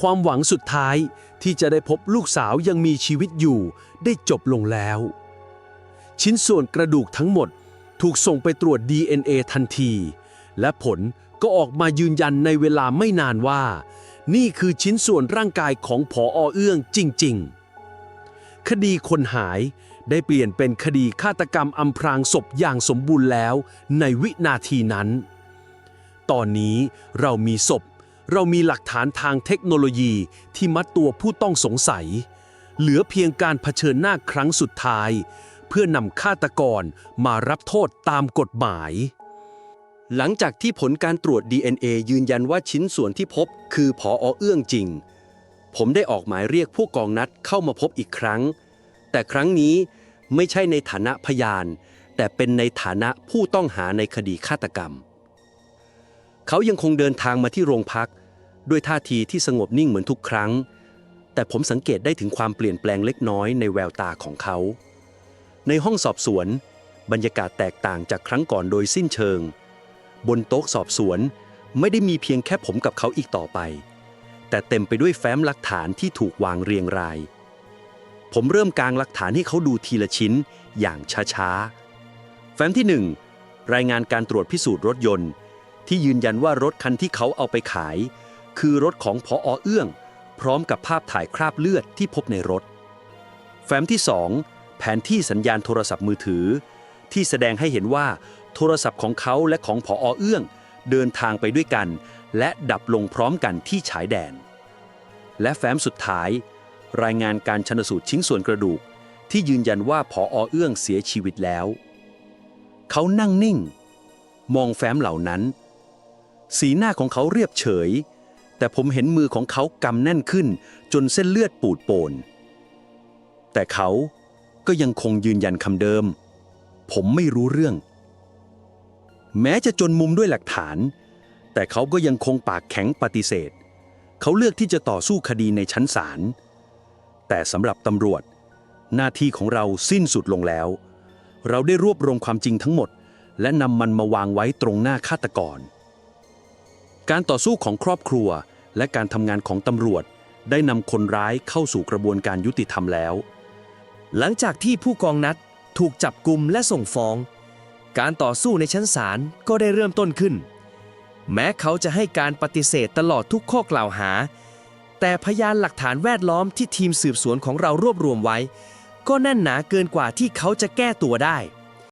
ความหวังสุดท้ายที่จะได้พบลูกสาวยังมีชีวิตอยู่ ได้จบลงแล้ว ชิ้นส่วนกระดูกทั้งหมดถูกส่งไปตรวจ DNA ทันที และผลก็ออกมายืนยันในเวลาไม่นานว่า นี่คือชิ้นส่วนร่างกายของผอเอื้องจริง ๆ คดีคนหายได้เปลี่ยนเป็นคดีฆาตกรรมอำพรางศพอย่างสมบูรณ์แล้วในวินาทีนั้น ตอนนี้เรามีศพ เรามีหลักฐานทางเทคโนโลยีที่มัดตัวผู้ต้องสงสัย เหลือเพียงการเผชิญหน้าครั้งสุดท้าย เพื่อนำฆาตกรมารับโทษตามกฎหมาย หลังจากที่ผลการตรวจ DNA ยืนยันว่าชิ้นส่วนที่พบ คือผอเอื้องจริง ผมได้ออกหมายเรียกผู้กองนัดเข้ามาพบอีกครั้ง แต่ครั้งนี้ไม่ใช่ในฐานะพยาน แต่เป็นในฐานะผู้ต้องหาในคดีฆาตกรรม เขายังคงเดินทางมาที่โรงพัก ด้วยท่าทีที่สงบนิ่งเหมือนทุกครั้ง แต่ผมสังเกตได้ถึงความเปลี่ยนแปลงเล็กน้อยในแววตาของเขา ในห้องสอบสวน บรรยากาศแตกต่างจากครั้งก่อนโดยสิ้นเชิง บนโต๊ะสอบสวนไม่ได้มีเพียงแค่ผมกับเขาอีกต่อไป แต่เต็มไปด้วยแฟ้มหลักฐานที่ถูกวางเรียงราย ผมเริ่มกางหลักฐานให้เขาดูทีละชิ้นอย่างช้าๆ แฟ้มที่หนึ่งรายงานการตรวจพิสูจน์รถยนต์ ที่ยืนยันว่ารถคันที่เขาเอาไปขาย คือรถของพออเอื้อง พร้อมกับภาพถ่ายคราบเลือดที่พบในรถ แฟ้มที่ 2 แผนที่สัญญาณโทรศัพท์มือถือ ที่แสดงให้เห็นว่าโทรศัพท์ของเขาและของผออเอื้อง เดินทางไปด้วยกัน และดับลงพร้อมกันที่ฉายแดน และแฟ้มสุดท้าย รายงานการชนสูตรชิ้นส่วนกระดูก ที่ยืนยันว่าผอเอื้องเสียชีวิตแล้ว เขานั่งนิ่ง มองแฟ้มเหล่านั้น สีหน้าของเขาเรียบเฉย แต่ผมเห็นมือของเขากำแน่นขึ้น จนเส้นเลือดปูดโปน แต่เขาก็ยังคงยืนยันคำเดิม ผมไม่รู้เรื่อง แม้จะจนมุมด้วยหลักฐาน แต่เขาก็ยังคงปากแข็งปฏิเสธ เขาเลือกที่จะต่อสู้คดีในชั้นศาล แต่สำหรับตำรวจ หน้าที่ของเราสิ้นสุดลงแล้ว เราได้รวบรวมความจริงทั้งหมด และนำมันมาวางไว้ตรงหน้าฆาตกร การต่อสู้ของครอบครัว และการทำงานของตำรวจ ได้นำคนร้ายเข้าสู่กระบวนการยุติธรรมแล้ว หลังจากที่ผู้กองนัดถูกจับกลุ่มและส่งฟ้อง การต่อสู้ในชั้นศาลก็ได้เริ่มต้นขึ้น แม้เขาจะให้การปฏิเสธตลอดทุกข้อกล่าวหา แต่พยานหลักฐานแวดล้อมที่ทีมสืบสวนของเรารวบรวมไว้ ก็แน่นหนาเกินกว่าที่เขาจะแก้ตัวได้